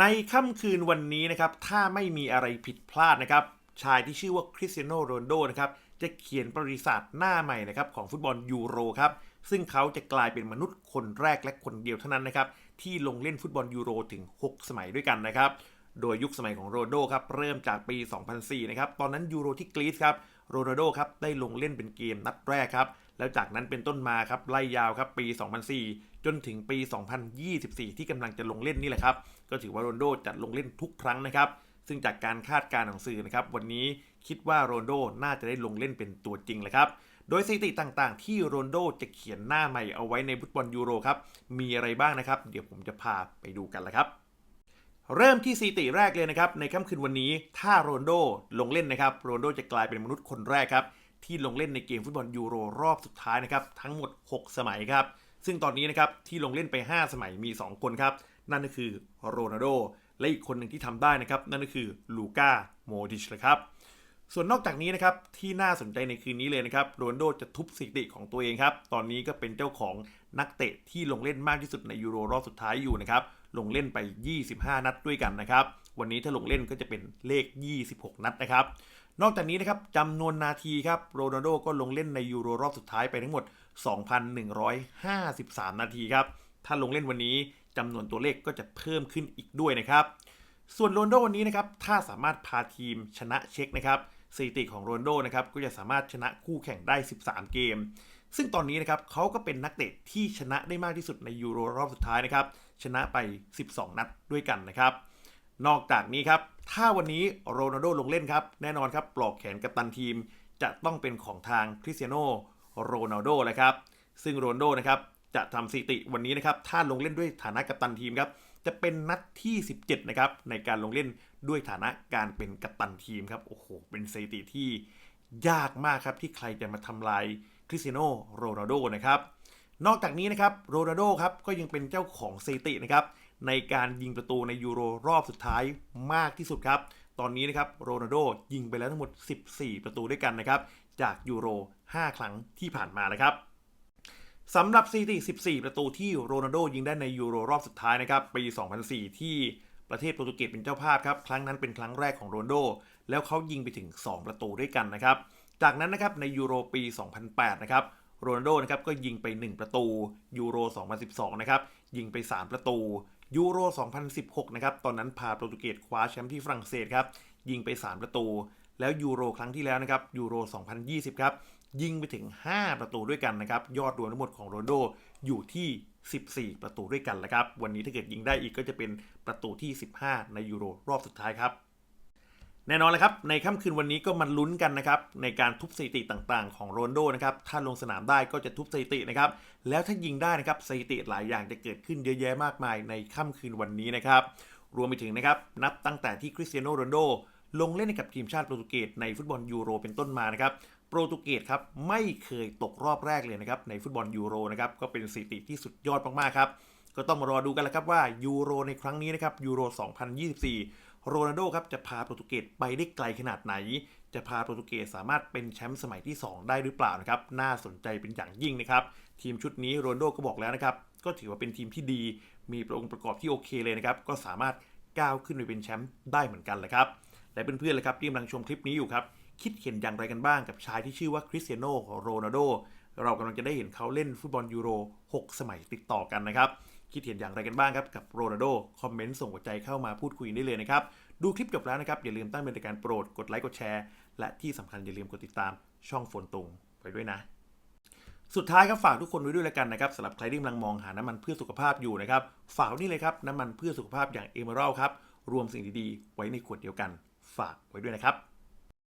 ในค่ำคืนวันนี้นะครับ ถ้าไม่มีอะไรผิดพลาดนะครับ ชายที่ชื่อว่าคริสเตียโนโรนโดนะครับ จะเขียนประวัติศาสตร์หน้าใหม่นะครับของฟุตบอลยูโรครับ ซึ่งเขาจะกลายเป็นมนุษย์คนแรกและคนเดียวเท่านั้นนะครับ ที่ลงเล่นฟุตบอลยูโรถึง 6 สมัยด้วยกันนะครับ โดยยุคสมัยของโรนโดครับ เริ่มจากปี 2004 นะครับ ตอนนั้นยูโรที่กรีซครับ โรนโดครับได้ลงเล่นเป็นเกมนัดแรกครับ แล้วจากนั้นเป็นต้นมาครับไล่ยาวครับปี 2004 จนถึงปี 2024 ที่กำลังจะลงเล่นนี่แหละครับ ก็ถือว่าโรนโดจะลงเล่นทุกครั้งนะครับ ซึ่งจากการคาดการณ์ของสื่อนะครับ วันนี้คิดว่าโรนโดน่าจะได้ลงเล่นเป็นตัวจริงเลยครับโดยสถิติต่างๆ ที่โรนโดจะเขียนหน้าใหม่เอาไว้ในฟุตบอลยูโรครับมีอะไรบ้างนะครับ เดี๋ยวผมจะพาไปดูกันละครับเริ่มที่สถิติแรกเลยนะครับในค่ำคืนวันนี้ถ้าโรนโดลงเล่นนะครับโรนโดจะกลายเป็นมนุษย์คนแรกครับ ที่ลงเล่นในเกมฟุตบอลยูโรรอบสุดท้ายนะครับทั้งหมด 6 สมัยครับ ซึ่งตอนนี้นะครับที่ลงเล่นไป 5 สมัยมี 2 คนครับ นั่นก็คือโรนัลโดและอีกคนหนึ่งที่ทำได้นะครับ นั่นก็คือลูก้าโมดิชนะครับส่วนนอกจากนี้นะครับที่น่าสนใจในคืนนี้เลยนะครับโรนลโดจะทุบสถิติของตัวเองครับ ตอนนี้ก็เป็นเจ้าของนักเตะที่ลงเล่นมากที่สุดในยูโรรอบสุดท้ายอยู่นะครับ ลงเล่นไป 25 นัดด้วยกันนะครับ วันนี้ถ้าลงเล่นก็จะเป็นเลข 26 นัดนะครับ นอกจากนี้นะครับจำนวนนาทีครับโรนัลโดก็ลงเล่นในยูโรรอบสุดท้ายไปทั้งหมด 2,153 นาทีครับ ถ้าลงเล่นวันนี้จำนวนตัวเลขก็จะเพิ่มขึ้นอีกด้วยนะครับ ส่วนโรนลโดวันนี้นะครับถ้าสามารถพาทีมชนะเช็คนะครับสถิติของโรนลโดนะครับก็จะสามารถชนะคู่แข่งได้ 13 เกม ซึ่งตอนนี้นะครับเขาก็เป็นนักเตะที่ชนะได้มากที่สุดในยูโรรอบสุดท้ายนะครับชนะไป 12 นัดด้วยกันนะครับ นอกจากนี้ครับ ถ้าวันนี้โรนัลโดลงเล่นครับ แน่นอนครับ ปลอกแขนกัปตันทีม จะต้องเป็นของทางคริสเตียโนโรนัลโดเลยครับ ซึ่งโรนัลโดนะครับจะทำสถิติวันนี้นะครับ ถ้าลงเล่นด้วยฐานะกัปตันทีมครับ จะเป็นนัดที่ 17 นะครับ ในการลงเล่นด้วยฐานะการเป็นกัปตันทีมครับ โอ้โห เป็นสถิติที่ยากมากครับที่ใครจะมาทำลายคริสเตียโนโรนัลโดนะครับ นอกจากนี้นะครับ โรนัลโดครับ ก็ยังเป็นเจ้าของสถิตินะครับ ในการยิงประตูในยูโรรอบสุดท้ายมากที่สุดครับ ตอนนี้นะครับโรนัลโดยิงไปแล้วทั้งหมด 14 ประตูด้วยกันนะครับ จากยูโร 5 ครั้งที่ผ่านมานะครับสำหรับสถิติ 14 ประตูที่โรนัลโดยิงได้ในยูโรรอบสุดท้ายนะครับปี 2004 ที่ประเทศโปรตุเกสเป็นเจ้าภาพครับ ครั้งนั้นเป็นครั้งแรกของโรนัลโด แล้วเขายิงไปถึง 2 ประตูด้วยกันนะครับ จากนั้นนะครับในยูโรปี 2008 นะครับโรนัลโดนะครับก็ยิงไป 1 ประตูยูโร 2012 นะครับยิงไป 3 ประตู ยูโร 2016 นะครับ ตอนนั้นพาโปรตุเกสคว้าแชมป์ที่ฝรั่งเศสครับ ยิงไป 3 ประตู แล้วยูโรครั้งที่แล้วนะครับ ยูโร 2020 ครับ ยิงไปถึง 5 ประตูด้วยกันนะครับ ยอดรวมทั้งหมดของโรนโดอยู่ที่ 14 ประตูด้วยกันแล้วครับ วันนี้ถ้าเกิดยิงได้อีกก็จะเป็นประตูที่ 15 ในยูโรรอบสุดท้ายครับ แน่นอนเลยครับ ในค่ำคืนวันนี้ก็มันลุ้นกันนะครับ ในการทุบสถิติต่างๆ ของโรนโดนะครับ ถ้าลงสนามได้ก็จะทุบสถิตินะครับ แล้วถ้ายิงได้นะครับสถิติหลายอย่างจะเกิดขึ้นเยอะแยะมากมายในค่ำคืนวันนี้นะครับ รวมไปถึงนะครับ นับตั้งแต่ที่คริสเตียโนโรนโดลงเล่นกับทีมชาติโปรตุเกสในฟุตบอลยูโรเป็นต้นมานะครับ โปรตุเกสครับไม่เคยตกรอบแรกเลยนะครับในฟุตบอลยูโรนะครับ ก็เป็นสถิติที่สุดยอดมากๆครับ ก็ต้องมารอดูกันแล้วครับว่ายูโรในครั้งนี้นะครับยูโร 2024 โรนัลโดครับจะพาโปรตุเกสไปได้ไกลขนาดไหน จะพาโปรตุเกสสามารถเป็นแชมป์สมัยที่ 2 ได้หรือเปล่านะครับ น่าสนใจเป็นอย่างยิ่งนะครับ ทีมชุดนี้โรนัลโดก็บอกแล้วนะครับ ก็ถือว่าเป็นทีมที่ดี มีองค์ประกอบที่โอเคเลยนะครับ ก็สามารถก้าวขึ้นไปเป็นแชมป์ได้เหมือนกันแหละครับ และเพื่อนๆเลยครับที่กำลังชมคลิปนี้อยู่ครับ คิดเห็นอย่างไรกันบ้างกับชายที่ชื่อว่าคริสเตียโนโรนัลโด เรากำลังจะได้เห็นเขาเล่นฟุตบอลยูโร 6 สมัยติดต่อกันนะครับ คิดเห็นอย่างไรกันบ้างครับกับโรนัลโดคอมเมนต์ส่งหัวใจเข้ามาพูดคุยได้เลยนะครับ ดูคลิปจบแล้วนะครับ อย่าลืมตั้งเป็นรายการโปรดกดไลค์กดแชร์ และที่สำคัญอย่าลืมกดติดตามช่องฝนตุงไปด้วยนะ สุดท้ายครับฝากทุกคนไว้ด้วยแล้วกันนะครับสำหรับใครที่กำลังมองหาน้ำมันเพื่อสุขภาพอยู่นะครับฝากนี่เลยครับน้ำมันเพื่อสุขภาพอย่างเอเมอรัลครับรวมสิ่งดีๆไว้ในขวดเดียวกัน ฝากไว้ด้วยนะครับ